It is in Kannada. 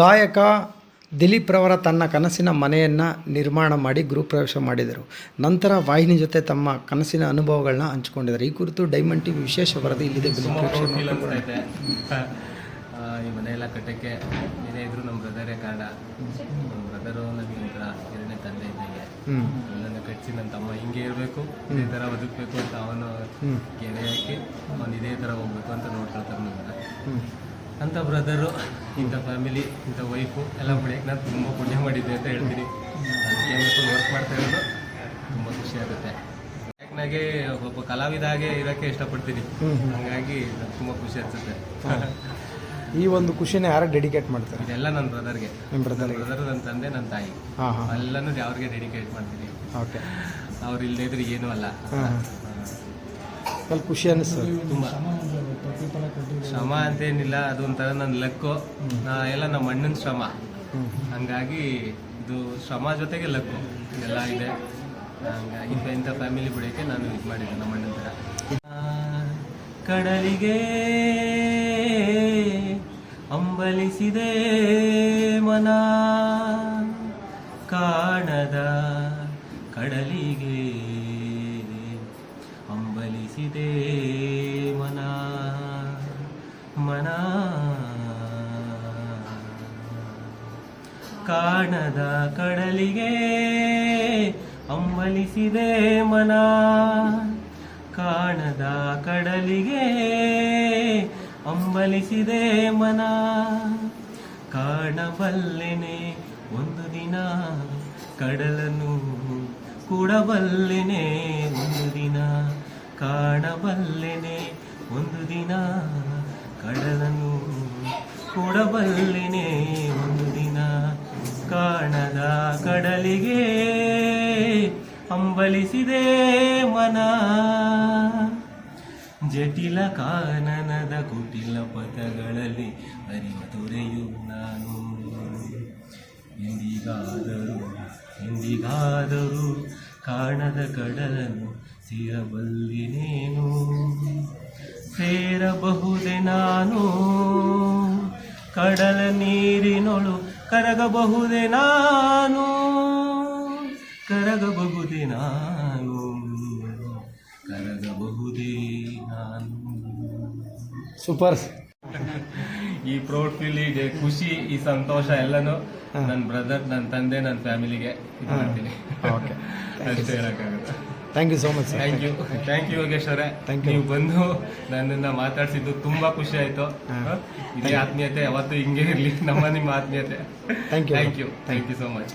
ಗಾಯಕ ದಿಲೀಪ್ ರವರ ತನ್ನ ಕನಸಿನ ಮನೆಯನ್ನು ನಿರ್ಮಾಣ ಮಾಡಿ ಗೃಹಪ್ರವೇಶ ಮಾಡಿದರು. ನಂತರ ವಾಹಿನಿ ಜೊತೆ ತಮ್ಮ ಕನಸಿನ ಅನುಭವಗಳನ್ನ ಹಂಚಿಕೊಂಡಿದ್ದಾರೆ. ಈ ಕುರಿತು ಡೈಮಂಡ್ ಟಿವಿ ವಿಶೇಷ ವರದಿ ಇಲ್ಲಿದೆ ಈ ಮನೆಯೆಲ್ಲ ಕಟ್ಟಕ್ಕೆ ಏನೇ ಇದ್ರು ನಮ್ಮ ಬ್ರದರೇ ಕಾರಣ. ನಮ್ಮ ಬ್ರದರು ನನಗೆ ಒಂಥರ ಎರಡನೇ ತಂದೆ ಇದ್ದಂಗೆ. ನನ್ನ ಕಟ್ಸಿ ನನ್ನ ತಮ್ಮ ಹಿಂಗೆ ಇರಬೇಕು ಇದೇ ಥರ ಬದುಕಬೇಕು ಅಂತ ಅವನು ಗೆರೆ ಹಾಕಿ ಅವನು ಇದೇ ಥರ ಹೋಗ್ಬೇಕು ಅಂತ ನೋಡ್ಕೊಳ್ತಾರೆ ನನ್ನ ಅಂತ ಬ್ರದರು ಇಂಥ ಫ್ಯಾಮಿಲಿ ಇಂಥ ವೈಫು ಎಲ್ಲ ಪಡೆಯಕ್ಕೆ ನಾನು ತುಂಬ ಪುಣ್ಯ ಮಾಡಿದ್ದೆ ಅಂತ ಹೇಳ್ತೀನಿ. ಅದಕ್ಕೆ ವರ್ಕ್ ಮಾಡ್ತಾ ಇರೋದು ತುಂಬ ಖುಷಿ ಆಗುತ್ತೆ. ಯಾಕೆ ಒಬ್ಬ ಕಲಾವಿದ ಹಾಗೆ ಇರೋಕ್ಕೆ ಇಷ್ಟಪಡ್ತೀನಿ. ಹಂಗಾಗಿ ನಂಗೆ ತುಂಬ ಖುಷಿ ಅನ್ಸುತ್ತೆ. ಈ ಒಂದು ಖುಷಿನ ಯಾರು ಡೆಡಿಕೇಟ್ ಮಾಡ್ತಾರೆ? ಇದೆಲ್ಲ ನನ್ನ ಬ್ರದರ್ಗೆ ನಿಮ್ಮ ಬ್ರದರ್ ಬ್ರದರ್ ನನ್ನ ತಂದೆ ನನ್ನ ತಾಯಿ. ಎಲ್ಲನೂ ಅವ್ರಿಗೆ ಡೆಡಿಕೇಟ್ ಮಾಡ್ತೀನಿ. ಓಕೆ. ಅವ್ರು ಇಲ್ಲದೇ ಇದ್ರೆ ಏನೂ ಅಲ್ಲ. ಸ್ವಲ್ಪ ಖುಷಿ ಅನ್ನಿಸ್ತದೆ ತುಂಬ. ಶ್ರಮ ಅಂತೇನಿಲ್ಲ ಅದೊಂಥರ ನನ್ನ ಲಕ್ಕು. ನಾ ಎಲ್ಲ ನಮ್ಮ ಅಣ್ಣನ ಶ್ರಮ. ಹಂಗಾಗಿ ಇದು ಶ್ರಮ ಜೊತೆಗೆ ಲಕ್ಕು. ಎಲ್ಲ ಇದೆ. ಹಂಗಾಗಿ ಇಂಥ ಫ್ಯಾಮಿಲಿ ಬಿಡೋಕ್ಕೆ ನಾನು ಇದು ಮಾಡಿದ್ದೆ ನಮ್ಮ ಅಣ್ಣನ ಥರ. ಕಡಲಿಗೆ ಅಂಬಲಿಸಿದೆ ಮನ. ಕಾಣದ ಕಡಲಿಗೆ ಅಂಬಲಿಸಿದೆ ಮನ. ಕಾಣದ ಕಡಲಿಗೆ ಅಂಬಲಿಸಿದೆ ಮನ. ಕಾಣದ ಕಡಲಿಗೆ ಅಂಬಲಿಸಿದೆ ಮನ. ಕಾಣಬಲ್ಲೆನೆ ಒಂದು ದಿನ, ಕಡಲನ್ನು ಕೂಡಬಲ್ಲೆನೆ ಒಂದು ದಿನ. ಕಾಣಬಲ್ಲೆನೆ ಒಂದು ದಿನ, ಕಡಲನ್ನು ಕೂಡಬಲ್ಲೆನೆ ಕಾಣದ ಕಡಲಿಗೆ ಅಂಬಲಿಸಿದೆ ಮನ. ಜಟಿಲ ಕಾನನದ ಕುಟಿಲ ಪಥಗಳಲ್ಲಿ ಅರಿವ ತೊರೆಯು ನಾನು. ಎಂದಿಗಾದರೂ ಎಂದಿಗಾದರೂ ಕಾಣದ ಕಡಲನ್ನು ಸೇರಬಲ್ಲಿನೇನು ಸೇರಬಹುದೇ ನಾನು. ಕಡಲ ನೀರಿನೊಳು ಕರಗಬಹುದೇ ನಾನು? ಕರಗಬಹುದೇ ನಾನು? ಕರಗಬಹುದೇ ನಾನು? ಸೂಪರ್. ಈ ಪ್ರೌಡ್ ಫೀಲ್ ಇದೆ ಖುಷಿ ಈ ಸಂತೋಷ ಎಲ್ಲನೂ ನನ್ನ ಬ್ರದರ್ ನನ್ನ ತಂದೆ ನನ್ನ ಫ್ಯಾಮಿಲಿಗೆ ಇದು ಮಾಡ್ತೀನಿ. ಓಕೆ. ಅಷ್ಟೇ ಹೇಳಕ್ಕಾಗುತ್ತೆ thank you so much sir thank you thank you Yogesh ಅವರೇ. Thank you. ನೀವು ಬಂದು ನನ್ನನ್ನ ಮಾತಾಡ್ಸಿದ್ದು ತುಂಬಾ ಖುಷಿ ಆಯ್ತು. ಹ? ಇದೇ ಆತ್ಮೀಯತೆ ಯಾವತ್ತೂ ಹಿಂಗೆ ಇರಲಿ. ನಮ್ಮ ನಿಮ್ಮ ಆತ್ಮೀಯತೆ. Thank you thank you thank you so much